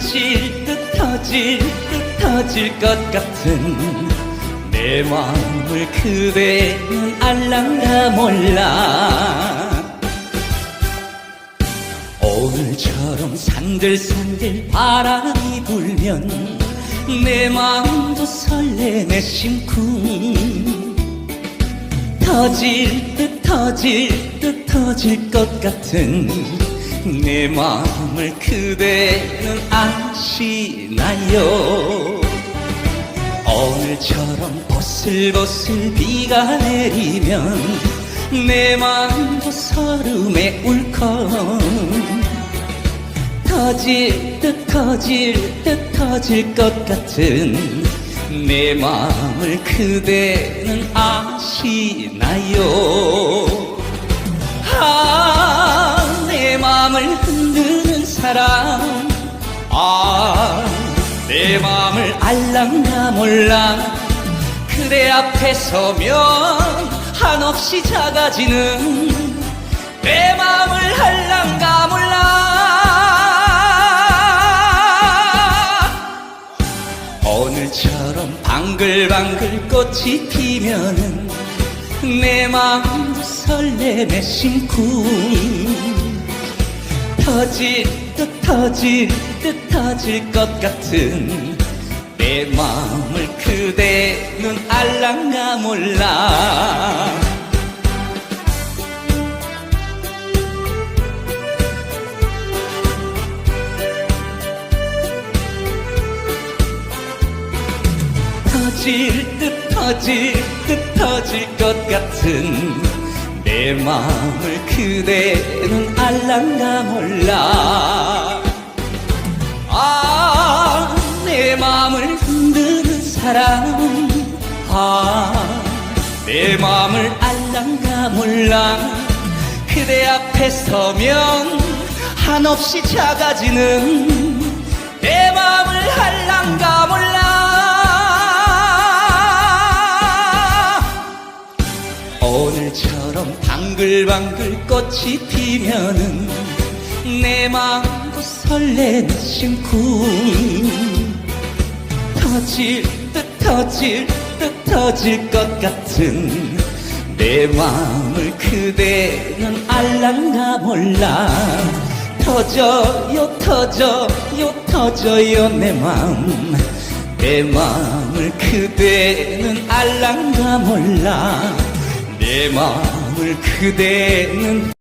터질 듯 터질 듯 터질 것 같은 내 마음을 그대는 알랑가 몰라. 오늘처럼 산들산들 바람이 불면 내 마음도 설레네 심쿵 터질 듯 터질 듯 터질 것 같은 내 마음을 그대는 아시나요? 오늘처럼 보슬보슬 비가 내리면 내 마음도 설움에 울컥. 터질 듯 터질 듯 터질 것 같은 내 마음을 그대는 아시나요 내 마음을 흔드는 사람. 아, 내 마음을 알랑가 몰라. 그대 앞에 서면 한없이 작아지는 내 마음을 알랑가 몰라. 오늘처럼 방글방글 꽃이 피면은 내 마음도 설레네 심쿵 터질 듯 터질 듯 터질 것 같은 내 마음을 그대는 알랑가 몰라. 터질 듯 터질 듯 터질 것 같은 내 마음을 그대는 알랑가 몰라. 아, 내 마음을 흔드는 사람 아, 내 마음을 알랑가 몰라. 그대 앞에 서면 한없이 작아지는 오늘처럼 방글방글 꽃이 피면은 내 마음도 설레는 심쿵. 터질 듯 터질 듯 터질 것 같은 내 마음을 그대는 알랑가 몰라. 터져요 터져요 터져요 내 마음. 내 마음을 그대는 알랑가 몰라 내 마음을 그대는